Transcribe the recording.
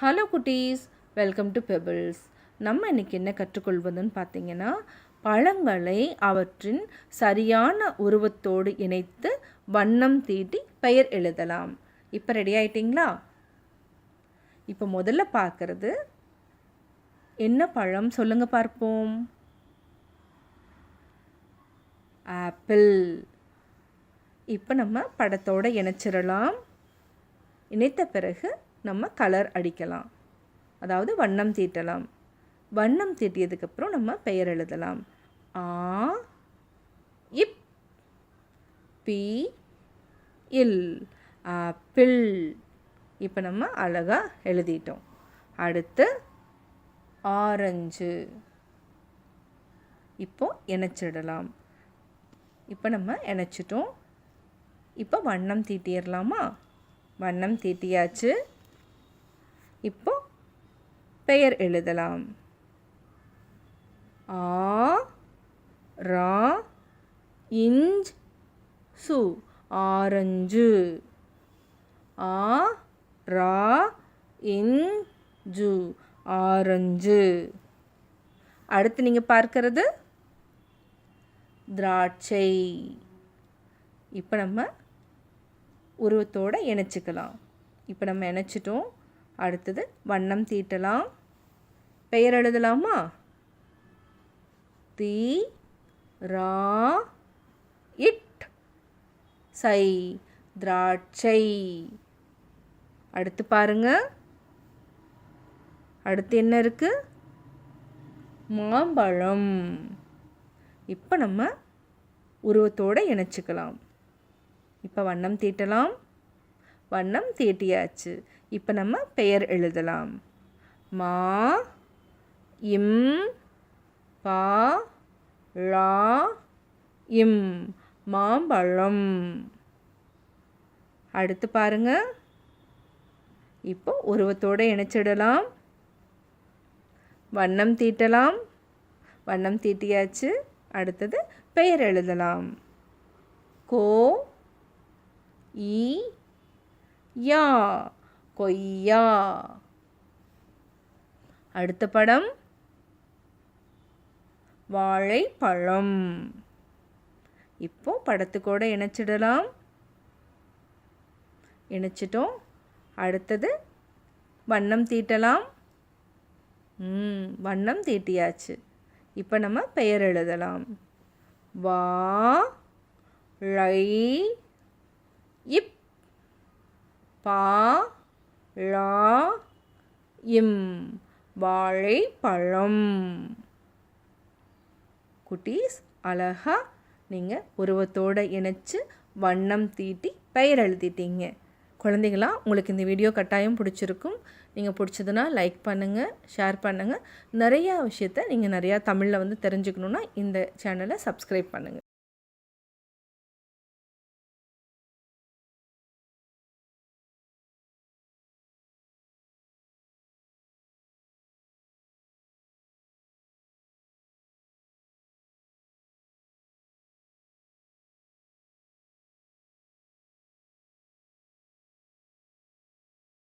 Hello குட்டீஸ் welcome to pebbles. நம்ம இன்றைக்கி என்ன கற்றுக்கொள்வதுன்னு பார்த்தீங்கன்னா பழங்களை அவற்றின் சரியான உருவத்தோடு இணைத்து வண்ணம் தீட்டி பெயர் எழுதலாம். இப்போ ரெடி ஆயிட்டிங்களா? இப்போ முதல்ல பார்க்குறது என்ன பழம் சொல்லுங்கள் பார்ப்போம். ஆப்பிள். இப்போ நம்ம படத்தோடு இணைச்சிடலாம். இணைத்த பிறகு நம்ம கலர் அடிக்கலாம். அதாவது வண்ணம் தீட்டலாம். வண்ணம் தீட்டியதுக்கப்புறம் நம்ம பெயர் எழுதலாம். ஆ இப் பி இல் ஆப்பிள் இப்போ நம்ம அழகாக எழுதிட்டோம். அடுத்து ஆரஞ்சு. இப்போ இணைச்சிடலாம். இப்போ நம்ம இணைச்சிட்டோம். இப்போ வண்ணம் தீட்டிடலாமா? வண்ணம் தீட்டியாச்சு. இப்போ பெயர் எழுதலாம். ஆ ரா இஞ்ச் சு ஆரஞ்சு. ஆ ரா இஞ்சு ஆரஞ்சு. அடுத்து நீங்கள் பார்க்கறது திராட்சை. இப்போ நம்ம உருவத்தோடு இணைச்சிக்கலாம். இப்போ நம்ம இணைச்சிட்டோம். அடுத்தது வண்ணம் தீட்டலாம். பெயர் எழுதலாமா? தி ரா இட். சை திராட்சை. அடுத்து பாருங்க. அடுத்து என்ன இருக்கு? மாம்பழம். இப்போ நம்ம உருவத்தோடு இணைச்சிக்கலாம். இப்போ வண்ணம் தீட்டலாம். வண்ணம் தீட்டியாச்சு. இப்போ நம்ம பெயர் எழுதலாம். மா இம் பா லா இம் மாம்பழம். அடுத்து பாருங்க. இப்போ உருவத்தோடு இணைச்சிடலாம். வண்ணம் தீட்டலாம். வண்ணம் தீட்டியாச்சு. அடுத்தது பெயர் எழுதலாம். கோ ஈ யா. கொய்யா. அடுத்த படம் வாழைப்பழம். இப்போ படத்துக்கூட இணைச்சிடலாம். இணைச்சிட்டோம். அடுத்தது வண்ணம் தீட்டலாம். ம் வண்ணம் தீட்டியாச்சு. இப்போ நம்ம பெயர் எழுதலாம். வா ழை இப் பா லா இம் வாழைப்பழம். குட்டீஸ் அழகாக நீங்கள் உருவத்தோடு இணைச்சு வண்ணம் தீட்டி பெயர் எழுதிட்டீங்க. குழந்தைகளா உங்களுக்கு இந்த வீடியோ கட்டாயம் பிடிச்சிருக்கும். நீங்கள் பிடிச்சதுன்னா லைக் பண்ணுங்கள் ஷேர் பண்ணுங்கள் நிறையா விஷயத்த நீங்கள் நிறையா தமிழில் வந்து தெரிஞ்சுக்கணுன்னா இந்த சேனலை சப்ஸ்கிரைப் பண்ணுங்கள்